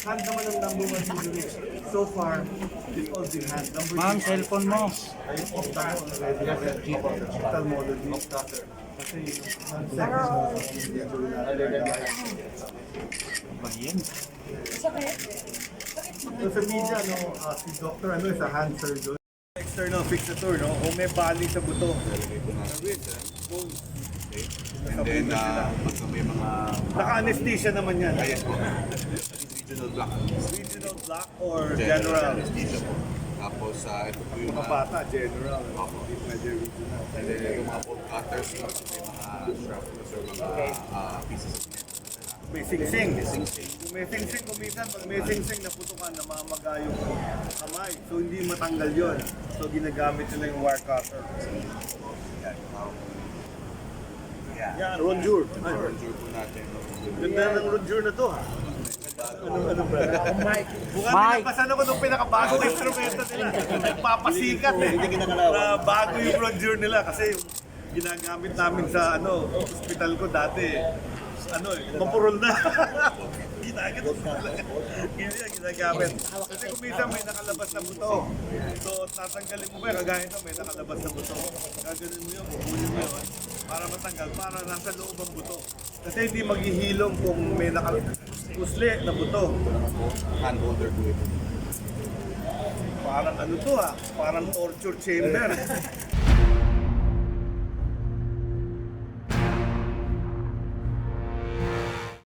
Hand naman ang number. So far, it's all been hand. Number Ma'am, cellphone mo. ayun. Ophthalmology. Kasi yung Ba yan? So sa media, no, uh, si Dr. ano, sa hand surgeon. External fixator, no? Kung may bali sa buto. And then, uh, pagka may mga Naka-anesthesia naman yan. yes po, regional block. Regional block or general? anesthesia po. Tapos, uh, ito po yung Mga mga, bata, general. Opo. Hindi pwede regional. and then yung mga bolt cutters, yung may mga shrapnels or mga uh, pieces of metal. May sing-sing. Kung may sing-sing, kung minsan pag may sing-sing naputukan, namamaga yung kamay. So hindi matanggal yon. So ginagamit nila yung wire cutter. Yan, um, Yan, Ronjur. Ay, Sure po natin. Ganda ng Ronjur na to ha. Ano, ano ba? Mike. Mike. pinapasan ako nung pinakabago ng instrumento nila. Nagpapasikat eh. Na bago yung Ronjur nila kasi yung ginagamit namin sa ano, hospital ko dati. Ano eh, mapurol na. ginagamit talaga. Hindi ginagamit. Kasi kung minsan may nakalabas na buto. So tatanggalin mo ba, kagaya ito may nakalabas na buto. Gaganin mo yun, kukunin mo yun para matanggal, para nasa loob ang buto. Kasi hindi maghihilom kung may nakakusli na buto. Hand holder po ito. Parang ano to ah, parang torture chamber.